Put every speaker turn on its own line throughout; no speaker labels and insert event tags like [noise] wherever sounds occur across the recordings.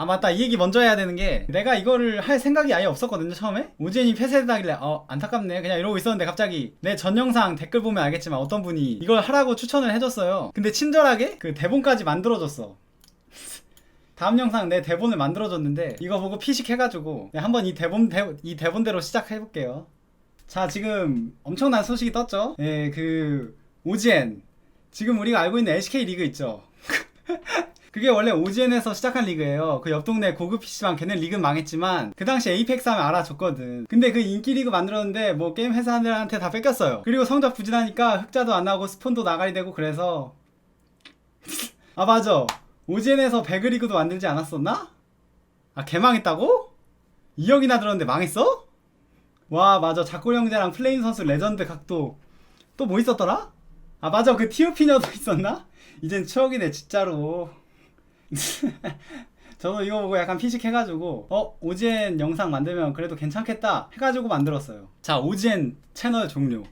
아 맞다. 이 얘기 먼저 해야 되는 게 내가 이거를 할 생각이 아예 없었거든요 처음에? 오지엔이 폐쇄되다길래 어 안타깝네. 그냥 이러고 있었는데 갑자기 내 전 영상 댓글 보면 알겠지만 어떤 분이 이걸 하라고 추천을 해줬어요. 근데 친절하게 그 대본까지 만들어줬어. [laughs] 다음 영상 내 대본을 만들어줬는데 이거 보고 피식해가지고 네, 한번 이 대본 대, 이 대본대로 시작해볼게요. 자 지금 엄청난 소식이 떴죠? 예그 오지엔. 지금 우리가 알고 있는 LCK 리그 있죠 [laughs] 그게 원래 오지엔에서 시작한 리그예요. 그 옆 동네 고급 PC방 걔네 리그는 망했지만 그 당시 에이펙스 하면 알아줬거든. 근데 그 인기 리그 만들었는데 뭐 게임 회사들한테 다 뺏겼어요. 그리고 성적 부진하니까 흑자도 안 나오고 스폰도 나가리 되고 그래서 [laughs] 아 맞아. 오지엔에서 배그리그도 만들지 않았었나? 아 개망했다고? 2억이나 들었는데 망했어? 와 맞아 작골 형제랑 플레인 선수 레전드 각도 또 뭐 있었더라? 아 맞아 그 티오피녀도 있었나? 이젠 추억이네 진짜로 [laughs] 저도 이거 보고 약간 피식해가지고 어 오지엔 영상 만들면 그래도 괜찮겠다 해가지고 만들었어요. 자 오지엔 채널 종류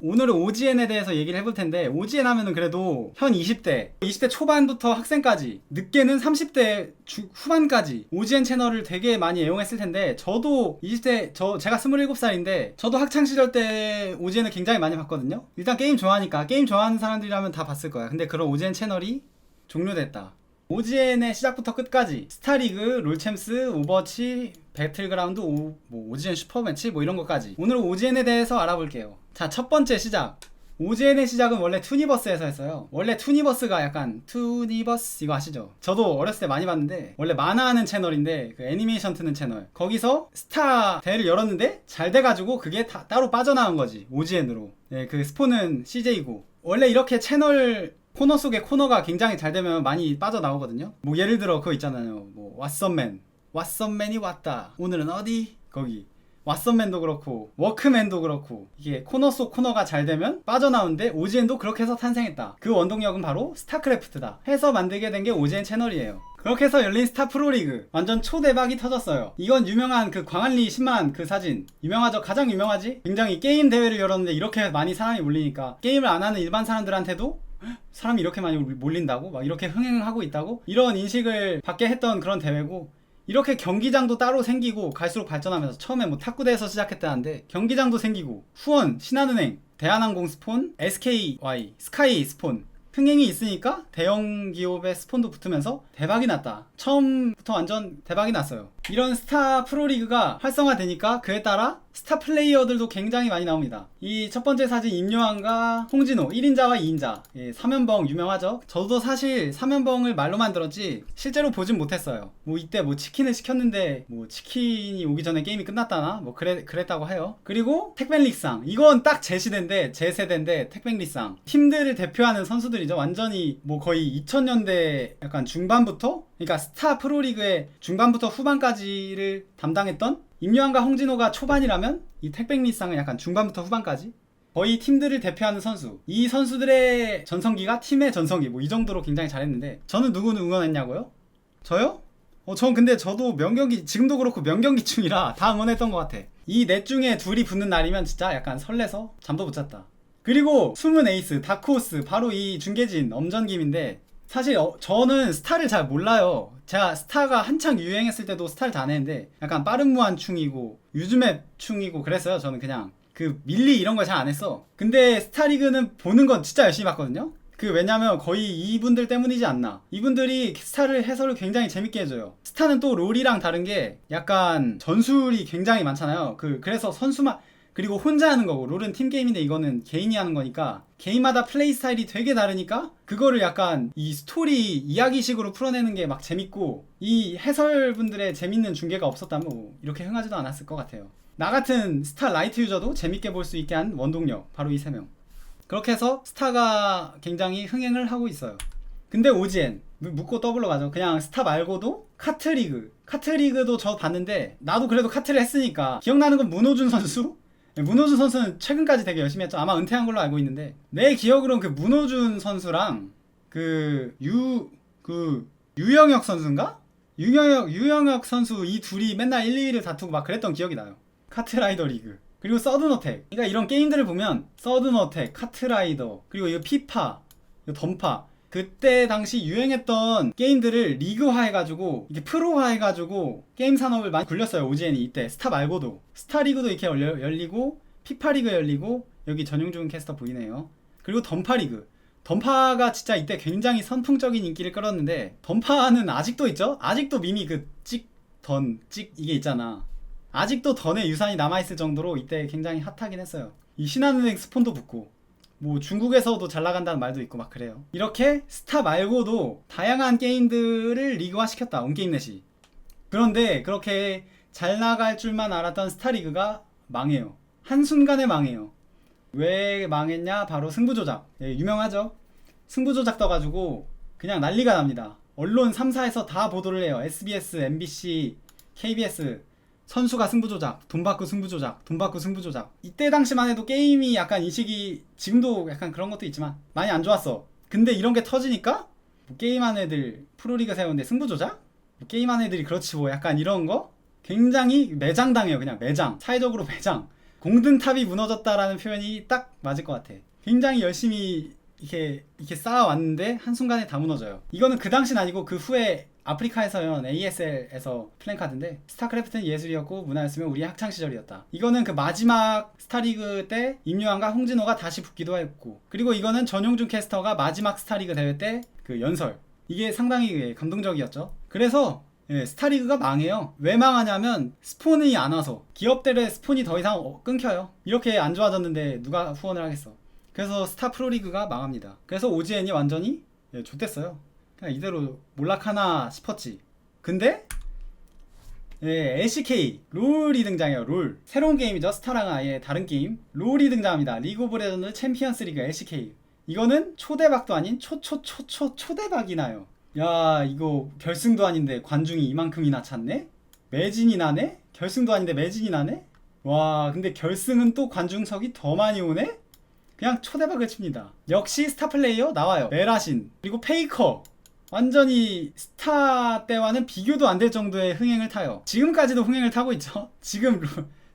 오늘은 오지엔에 대해서 얘기를 해볼 텐데 오지엔 하면은 그래도 현 20대 20대 초반부터 학생까지 늦게는 30대 주- 후반까지 오지엔 채널을 되게 많이 애용했을 텐데 저도 20대 저 제가 27살인데 저도 학창 시절 때 오지엔을 굉장히 많이 봤거든요. 일단 게임 좋아하니까 게임 좋아하는 사람들이라면 다 봤을 거야. 근데 그런 오지엔 채널이 종료됐다 오지엔의 시작부터 끝까지 스타리그, 롤챔스, 오버워치, 배틀그라운드, 오, 뭐 오지엔 슈퍼매치 뭐 이런 것까지. 오늘 오지엔에 대해서 알아볼게요. 자 첫 번째 시작. 오지엔의 시작은 원래 투니버스에서 했어요. 원래 투니버스가 약간 투니버스 이거 아시죠? 저도 어렸을 때 많이 봤는데 원래 만화하는 채널인데 그 애니메이션 트는 채널. 거기서 스타 대회를 열었는데 잘 돼가지고 그게 다 따로 빠져나온 거지 오지엔으로. 네, 그 스폰은 CJ고. 원래 이렇게 채널 코너 속에 코너가 굉장히 잘 되면 많이 빠져나오거든요. 뭐 예를 들어 그거 있잖아요. 뭐 왓썸맨. 왓썸맨이 왔다. 오늘은 어디? 거기. 왓썸맨도 그렇고 워크맨도 그렇고 이게 코너 속 코너가 잘 되면 빠져나오는데 오지엔도 그렇게 해서 탄생했다. 그 원동력은 바로 스타크래프트다. 해서 만들게 된 게 오지엔 채널이에요. 그렇게 해서 열린 스타 프로리그 완전 초대박이 터졌어요. 이건 유명한 그 광안리 10만 그 사진 유명하죠? 가장 유명하지? 굉장히 게임 대회를 열었는데 이렇게 많이 사람이 몰리니까 게임을 안 하는 일반 사람들한테도 사람이 이렇게 많이 몰린다고? 막 이렇게 흥행하고 있다고? 이런 인식을 받게 했던 그런 대회고 이렇게 경기장도 따로 생기고 갈수록 발전하면서 처음에 뭐 탁구대에서 시작했다는데 경기장도 생기고 후원, 신한은행, 대한항공 스폰, SKY, 스카이 스폰 흥행이 있으니까 대형 기업의 스폰도 붙으면서 대박이 났다. 처음부터 완전 대박이 났어요. 이런 스타 프로리그가 활성화되니까 그에 따라 스타 플레이어들도 굉장히 많이 나옵니다. 이 첫 번째 사진 임요한과 홍진호 1인자와 2인자 예, 3연봉 유명하죠. 저도 사실 3연봉을 말로만 들었지 실제로 보진 못했어요. 뭐 이때 뭐 치킨을 시켰는데 뭐 치킨이 오기 전에 게임이 끝났다나 뭐 그래 그랬다고 해요. 그리고 택벤릭상 이건 딱 제 시대인데 제 세대인데 택벤릭상 팀들을 대표하는 선수들이죠. 완전히 뭐 거의 2000년대 약간 중반부터 그러니까 스타 프로리그의 중반부터 후반까지를 담당했던 임요한과 홍진호가 초반이라면 이 택백리상은 약간 중반부터 후반까지? 거의 팀들을 대표하는 선수. 이 선수들의 전성기가 팀의 전성기. 뭐 이 정도로 굉장히 잘했는데 저는 누구는 응원했냐고요? 저요? 어, 전 근데 저도 명경기 지금도 그렇고 명경기충이라 다 응원했던 것 같아. 이 넷 중에 둘이 붙는 날이면 진짜 약간 설레서 잠도 못 잤다. 그리고 숨은 에이스 다크호스 바로 이 중계진 엄전김인데 사실 어, 저는 스타를 잘 몰라요. 제가 스타가 한창 유행했을 때도 스타를 다 냈는데 약간 빠른 무한충이고 유즈맵 충이고 그랬어요. 저는 그냥 그 밀리 이런 거잘안 했어. 근데 스타리그는 보는 건 진짜 열심히 봤거든요. 그 왜냐면 거의 이분들 때문이지 않나. 이분들이 스타를 해설을 굉장히 재밌게 해줘요. 스타는 또 롤이랑 다른 게 약간 전술이 굉장히 많잖아요. 그 그래서 선수만 그리고 혼자 하는 거고 롤은 팀 게임인데 이거는 개인이 하는 거니까 개인마다 플레이 스타일이 되게 다르니까 그거를 약간 이 스토리 이야기식으로 풀어내는 게 막 재밌고 이 해설분들의 재밌는 중계가 없었다면 뭐 이렇게 흥하지도 않았을 것 같아요. 나 같은 스타 라이트 유저도 재밌게 볼 수 있게 한 원동력 바로 이 세 명. 그렇게 해서 스타가 굉장히 흥행을 하고 있어요. 근데 오지엔 무- 묻고 더블로 가죠. 그냥 스타 말고도 카트리그 카트리그도 저 봤는데 나도 그래도 카트를 했으니까 기억나는 건 문호준 선수 문호준 선수는 최근까지 되게 열심히 했죠. 아마 은퇴한 걸로 알고 있는데 내 기억으로는 그 문호준 선수랑 그 유 그 유영혁 선수인가? 유영혁 유영혁 선수 이 둘이 맨날 1, 2위를 다투고 막 그랬던 기억이 나요. 카트라이더 리그. 그리고 서든어택. 그러니까 이런 게임들을 보면 서든어택, 카트라이더, 그리고 이거 피파, 이거 던파 그때 당시 유행했던 게임들을 리그화 해가지고 이게 프로화 해가지고 게임 산업을 많이 굴렸어요 오지엔이 이때. 스타 말고도. 스타 리그도 이렇게 열리고 피파 리그 열리고 여기 전용준 캐스터 보이네요. 그리고 던파 리그. 던파가 진짜 이때 굉장히 선풍적인 인기를 끌었는데 던파는 아직도 있죠? 아직도 밈이 그찍 던 찍 이게 있잖아. 아직도 던의 유산이 남아있을 정도로 이때 굉장히 핫하긴 했어요. 이 신한은행 스폰도 붙고 뭐 중국에서도 잘 나간다는 말도 있고 막 그래요. 이렇게 스타 말고도 다양한 게임들을 리그화 시켰다. 온게임넷이. 그런데 그렇게 잘 나갈 줄만 알았던 스타리그가 망해요. 한순간에 망해요. 왜 망했냐? 바로 승부조작. 예, 유명하죠? 승부조작 떠가지고 그냥 난리가 납니다. 언론 3사에서 다 보도를 해요. SBS, MBC, KBS. 선수가 승부조작, 돈 받고 승부조작, 돈 받고 승부조작. 이때 당시만 해도 게임이 약간 인식이 지금도 약간 그런 것도 있지만 많이 안 좋았어. 근데 이런 게 터지니까 뭐 게임하는 애들 프로리그 세우는데 승부조작? 뭐 게임하는 애들이 그렇지 뭐 약간 이런 거 굉장히 매장당해요. 그냥 매장. 사회적으로 매장. 공든탑이 무너졌다라는 표현이 딱 맞을 것 같아. 굉장히 열심히 이렇게 이렇게 쌓아왔는데 한순간에 다 무너져요. 이거는 그 당시는 아니고 그 후에 아프리카에서 연 ASL에서 플랜카드인데 스타크래프트는 예술이었고 문화였으면 우리의 학창 시절이었다. 이거는 그 마지막 스타리그 때 임요한과 홍진호가 다시 붙기도 했고 그리고 이거는 전용준 캐스터가 마지막 스타리그 대회 때 그 연설 이게 상당히 감동적이었죠. 그래서 예, 스타리그가 망해요. 왜 망하냐면 스폰이 안 와서 기업들의 스폰이 더 이상 어, 끊겨요. 이렇게 안 좋아졌는데 누가 후원을 하겠어. 그래서 스타 프로리그가 망합니다. 그래서 오지엔이 완전히 예, 좆됐어요. 그냥 이대로 몰락하나 싶었지. 근데 예, LCK 롤이 등장해요. 롤 새로운 게임이죠. 스타랑 아예 다른 게임 롤이 등장합니다. 리그 오브 레전드 챔피언스 리그 LCK 이거는 초대박도 아닌 초초초초 초대박이 나요. 야 이거 결승도 아닌데 관중이 이만큼이나 찼네? 매진이 나네? 결승도 아닌데 매진이 나네? 와 근데 결승은 또 관중석이 더 많이 오네? 그냥 초대박을 칩니다. 역시 스타 플레이어 나와요. 메라신 그리고 페이커 완전히 스타 때와는 비교도 안 될 정도의 흥행을 타요. 지금까지도 흥행을 타고 있죠. [laughs] 지금 롤,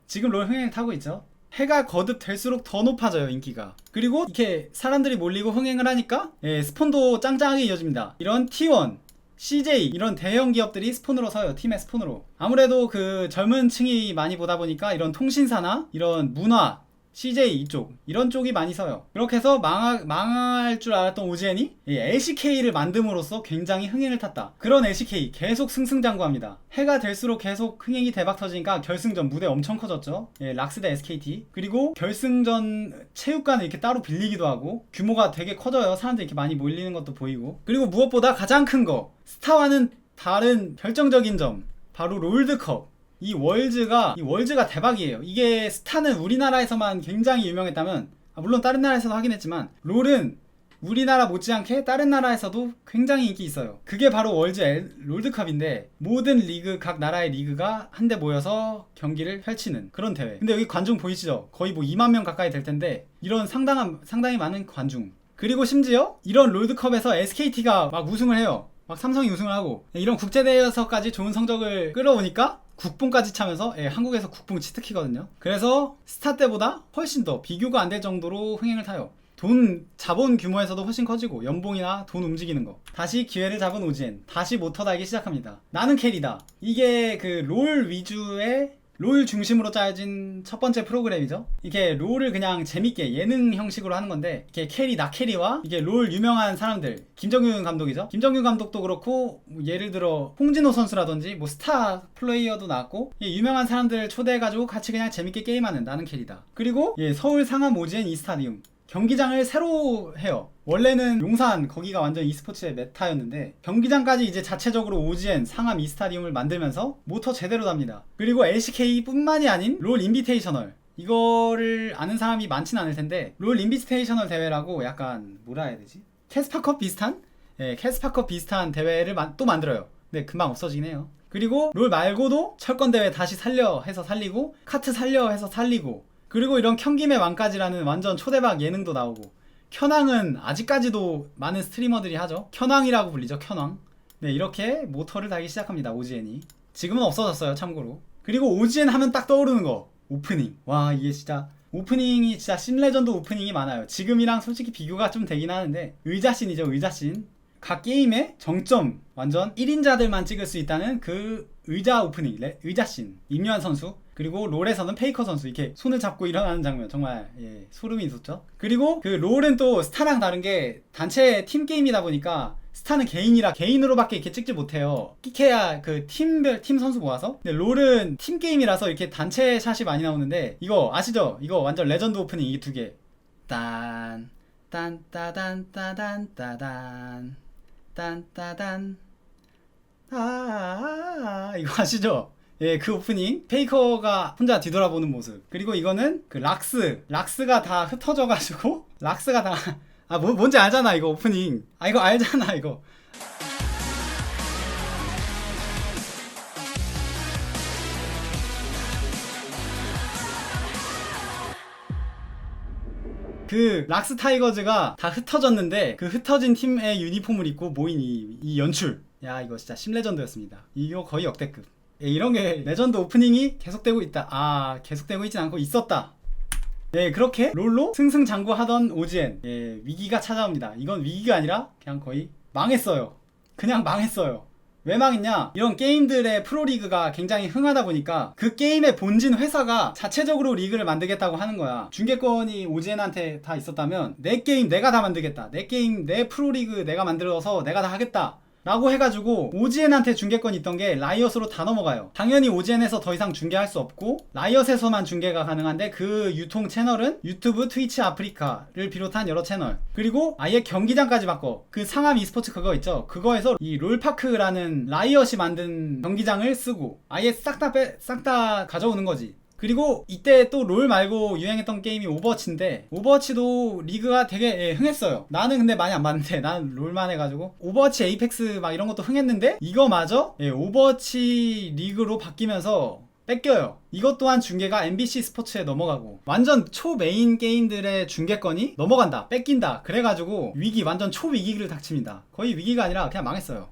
지금 롤 흥행을 타고 있죠. 해가 거듭될수록 더 높아져요 인기가. 그리고 이렇게 사람들이 몰리고 흥행을 하니까 예, 스폰도 짱짱하게 이어집니다. 이런 T1 CJ 이런 대형 기업들이 스폰으로 서요 팀의 스폰으로 아무래도 그 젊은 층이 많이 보다 보니까 이런 통신사나 이런 문화 CJ 이쪽 이런 쪽이 많이 서요. 그렇게 해서 망하, 망할 줄 알았던 오지엔이 이 LCK를 만듦으로써 굉장히 흥행을 탔다. 그런 LCK 계속 승승장구합니다. 해가 될수록 계속 흥행이 대박 터지니까 결승전 무대 엄청 커졌죠. 예, 락스 대 SKT 그리고 결승전 체육관을 이렇게 따로 빌리기도 하고 규모가 되게 커져요. 사람들이 이렇게 많이 몰리는 것도 보이고. 그리고 무엇보다 가장 큰 거 스타와는 다른 결정적인 점. 바로 롤드컵 이 월즈가 이 월즈가 대박이에요. 이게 스타는 우리나라에서만 굉장히 유명했다면 아, 물론 다른 나라에서도 하긴 했지만 롤은 우리나라 못지않게 다른 나라에서도 굉장히 인기 있어요. 그게 바로 월즈 엘, 롤드컵인데 모든 리그 각 나라의 리그가 한데 모여서 경기를 펼치는 그런 대회. 근데 여기 관중 보이시죠? 거의 뭐 2만 명 가까이 될 텐데 이런 상당한 상당히 많은 관중. 그리고 심지어 이런 롤드컵에서 SKT가 막 우승을 해요. 막 삼성이 우승을 하고 이런 국제대회에서까지 좋은 성적을 끌어오니까 국뽕까지 차면서 예, 한국에서 국뽕 치트키거든요. 그래서 스타 때보다 훨씬 더 비교가 안 될 정도로 흥행을 타요. 돈 자본 규모에서도 훨씬 커지고 연봉이나 돈 움직이는 거 다시 기회를 잡은 오지엔 다시 모터 달기 시작합니다 나는 캐리다 이게 그 롤 위주의 롤 중심으로 짜여진 첫 번째 프로그램이죠. 이게 롤을 그냥 재밌게 예능 형식으로 하는 건데 이게 캐리 나 캐리와 이게 롤 유명한 사람들 김정윤 감독이죠. 김정윤 감독도 그렇고 뭐 예를 들어 홍진호 선수라든지 뭐 스타 플레이어도 나왔고 예, 유명한 사람들 초대해가지고 같이 그냥 재밌게 게임하는 나는 캐리다. 그리고 예, 서울 상암 오지엔 이스타디움 경기장을 새로 해요. 원래는 용산 거기가 완전 e스포츠의 메타였는데 경기장까지 이제 자체적으로 OGN 상암 이스타디움을 만들면서 모터 제대로 답니다. 그리고 LCK뿐만이 아닌 롤 인비테이셔널 이거를 아는 사람이 많진 않을 텐데 롤 인비테이셔널 대회라고 약간 뭐라 해야 되지? 캐스파컵 비슷한? 예, 캐스파컵 비슷한 대회를 만- 또 만들어요. 근데 금방 없어지긴 해요. 그리고 롤 말고도 철권 대회 다시 살려 해서 살리고 카트 살려 해서 살리고 그리고 이런 켠김의 왕까지라는 완전 초대박 예능도 나오고 켜낭은 아직까지도 많은 스트리머들이 하죠. 켜낭이라고 불리죠. 켜낭. 네, 이렇게 모터를 달기 시작합니다. 오지엔이. 지금은 없어졌어요. 참고로. 그리고 오지엔 하면 딱 떠오르는 거. 오프닝. 와, 이게 진짜 오프닝이 진짜 신레전드 오프닝이 많아요. 지금이랑 솔직히 비교가 좀 되긴 하는데 의자씬이죠. 의자씬. 각 게임의 정점 완전 1인자들만 찍을 수 있다는 그 의자 오프닝 레- 의자 씬 임요한 선수 그리고 롤에서는 페이커 선수 이렇게 손을 잡고 일어나는 장면 정말 예, 소름이 돋죠. 그리고 그 롤은 또 스타랑 다른 게 단체 팀 게임이다 보니까 스타는 개인이라 개인으로밖에 이렇게 찍지 못해요. 끼케야 그 팀별 팀 선수 모아서. 근데 롤은 팀 게임이라서 이렇게 단체 샷이 많이 나오는데 이거 아시죠? 이거 완전 레전드 오프닝 이 두개. 딴, 딴, 따단, 따단, 따단, 딴, 따단. 아, 아, 아, 이거 아시죠? 예, 그 오프닝. 페이커가 혼자 뒤돌아보는 모습. 그리고 이거는 그 락스. 락스가 다 흩어져 가지고, [laughs] 락스가 다, [laughs] 아, 뭐, 뭔지 알잖아, 이거 오프닝. 아, 이거 알잖아, 이거. 그 락스 타이거즈가 다 흩어졌는데 그 흩어진 팀의 유니폼을 입고 모인 이, 이 연출 야 이거 진짜 심레전드였습니다 이거 거의 역대급 예, 이런 게 레전드 오프닝이 계속되고 있다 아 계속되고 있진 않고 있었다 예 그렇게 롤로 승승장구하던 오지엔 예 위기가 찾아옵니다 이건 위기가 아니라 그냥 거의 망했어요 그냥 망했어요 왜 망했냐? 이런 게임들의 프로리그가 굉장히 흥하다 보니까 그 게임의 본진 회사가 자체적으로 리그를 만들겠다고 하는 거야. 중계권이 오지엔한테 다 있었다면 내 게임 내가 다 만들겠다. 내 게임 내 프로리그 내가 만들어서 내가 다 하겠다. 라고 해가지고 오지엔한테 중계권이 있던 게 라이엇으로 다 넘어가요. 당연히 오지엔에서 더 이상 중계할 수 없고 라이엇에서만 중계가 가능한데 그 유통 채널은 유튜브, 트위치 아프리카를 비롯한 여러 채널 그리고 아예 경기장까지 바꿔 그 상암 e스포츠 그거 있죠. 그거에서 이 롤파크라는 라이엇이 만든 경기장을 쓰고 아예 싹 다 빼 싹 다 가져오는 거지. 그리고 이때 또 롤 말고 유행했던 게임이 오버워치인데 오버워치도 리그가 되게 예, 흥했어요. 나는 근데 많이 안 봤는데 [laughs] 나는 롤만 해가지고 오버워치 에이펙스 막 이런 것도 흥했는데 이거마저 예, 오버워치 리그로 바뀌면서 뺏겨요. 이것 또한 중계가 MBC 스포츠에 넘어가고 완전 초메인 게임들의 중계권이 넘어간다, 뺏긴다. 그래가지고 위기 완전 초위기를 닥칩니다. 거의 위기가 아니라 그냥 망했어요.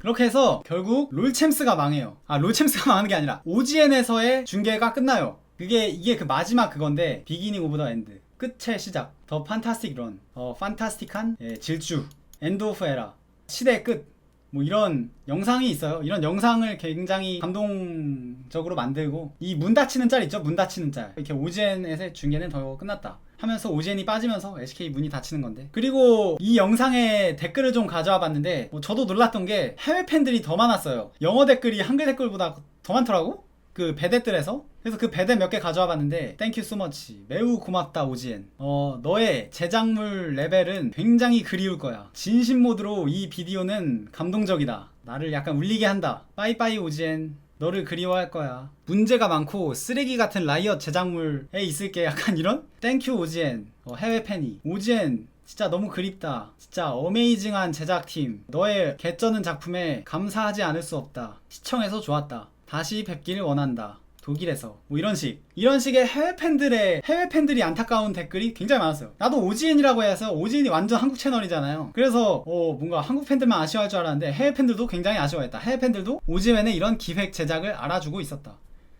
그렇게 해서 결국 롤챔스가 망해요. 아 롤챔스가 [laughs] 망하는 게 아니라 OGN에서의 중계가 끝나요. 그게 이게 그 마지막 그건데 비기닝 오브 더 엔드 끝의 시작 더 판타스틱 런 어 판타스틱한 예, 질주 엔드 오브 에라 시대의 끝 뭐 이런 영상이 있어요. 이런 영상을 굉장히 감동적으로 만들고 이 문 닫히는 짤 있죠? 문 닫히는 짤. 이렇게 오젠에서의 중계는 더 끝났다. 하면서 오젠이 빠지면서 SK 문이 닫히는 건데. 그리고 이 영상에 댓글을 좀 가져와 봤는데 뭐 저도 놀랐던 게 해외 팬들이 더 많았어요. 영어 댓글이 한글 댓글보다 더 많더라고. 그 배댓들에서. 그래서 그 배댓 몇 개 가져와 봤는데 땡큐 소머치 매우 고맙다 오지엔 어 너의 제작물 레벨은 굉장히 그리울 거야. 진심 모드로 이 비디오는 감동적이다. 나를 약간 울리게 한다. 빠이빠이 오지엔 너를 그리워할 거야 문제가 많고 쓰레기 같은 라이엇 제작물에 있을게 약간 이런 땡큐 오지엔 어, 해외 팬이 오지엔 진짜 너무 그립다. 진짜 어메이징한 제작팀. 너의 개쩌는 작품에 감사하지 않을 수 없다. 시청해서 좋았다. 다시 뵙길 원한다. 독일에서 뭐 이런 식 이런 식의 해외 팬들의 해외 팬들이 안타까운 댓글이 굉장히 많았어요. 나도 오지엔이라고 해서 오지엔이 완전 한국 채널이잖아요. 그래서 어 뭔가 한국 팬들만 아쉬워할 줄 알았는데 해외 팬들도 굉장히 아쉬워했다. 해외 팬들도 오지엔의 이런 기획 제작을 알아주고 있었다.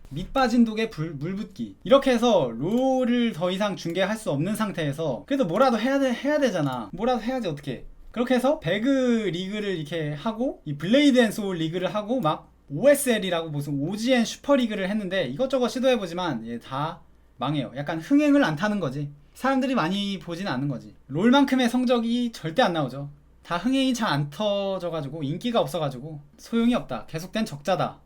밑 빠진 독에 불, 물 붓기. 이렇게 해서 롤을 더 이상 중계할 수 없는 상태에서 그래도 뭐라도 해야, 돼, 해야 되잖아. 뭐라도 해야지 어떻게 그렇게 해서 배그 리그를 이렇게 하고 이 블레이드 앤 소울 리그를 하고 막 OSL이라고 무슨 OGN 슈퍼리그를 했는데 이것저것 시도해보지만 얘다 망해요 약간 흥행을 안 타는 거지 사람들이 많이 보진 않는 거지 롤만큼의 성적이 절대 안 나오죠 다 흥행이 잘 안 터져가지고 인기가 없어가지고 소용이 없다 계속된 적자다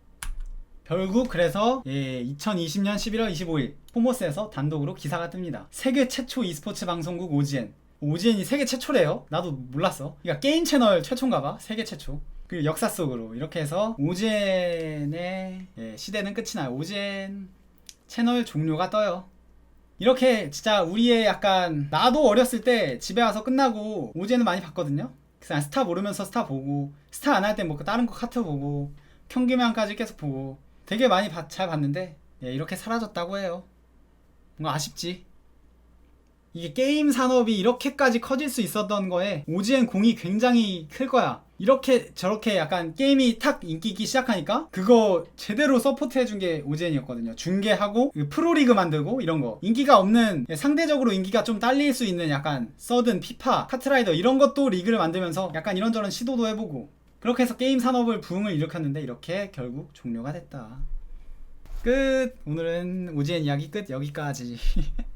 결국 그래서 예, 2020년 11월 25일 포모스에서 단독으로 기사가 뜹니다. 세계 최초 e스포츠 방송국 OGN. OGN이 세계 최초래요? 나도 몰랐어. 그러니까 게임 채널 최초인가 봐. 세계 최초. 그 역사 속으로 이렇게 해서 OGN의 예, 시대는 끝이 나요. OGN 채널 종료가 떠요. 이렇게 진짜 우리의 약간 나도 어렸을 때 집에 와서 끝나고 OGN을 많이 봤거든요. 그래서 스타 모르면서 스타 보고 스타 안 할 때 뭐 다른 거 카트 보고 평균명까지 계속 보고 되게 많이 봐- 잘 봤는데 예, 이렇게 사라졌다고 해요. 뭔가 아쉽지. 이게 게임 산업이 이렇게까지 커질 수 있었던 거에 오지엔 공이 굉장히 클 거야. 이렇게 저렇게 약간 게임이 탁 인기 있기 시작하니까 그거 제대로 서포트 해준 게 오젠이었거든요. 중계하고 그 프로리그 만들고 이런 거 인기가 없는 상대적으로 인기가 좀 딸릴 수 있는 약간 서든 피파 카트라이더 이런 것도 리그를 만들면서 약간 이런저런 시도도 해보고 그렇게 해서 게임 산업을 부흥을 일으켰는데 이렇게 결국 종료가 됐다. 끝. 오늘은 오지엔 이야기 끝 여기까지. [laughs]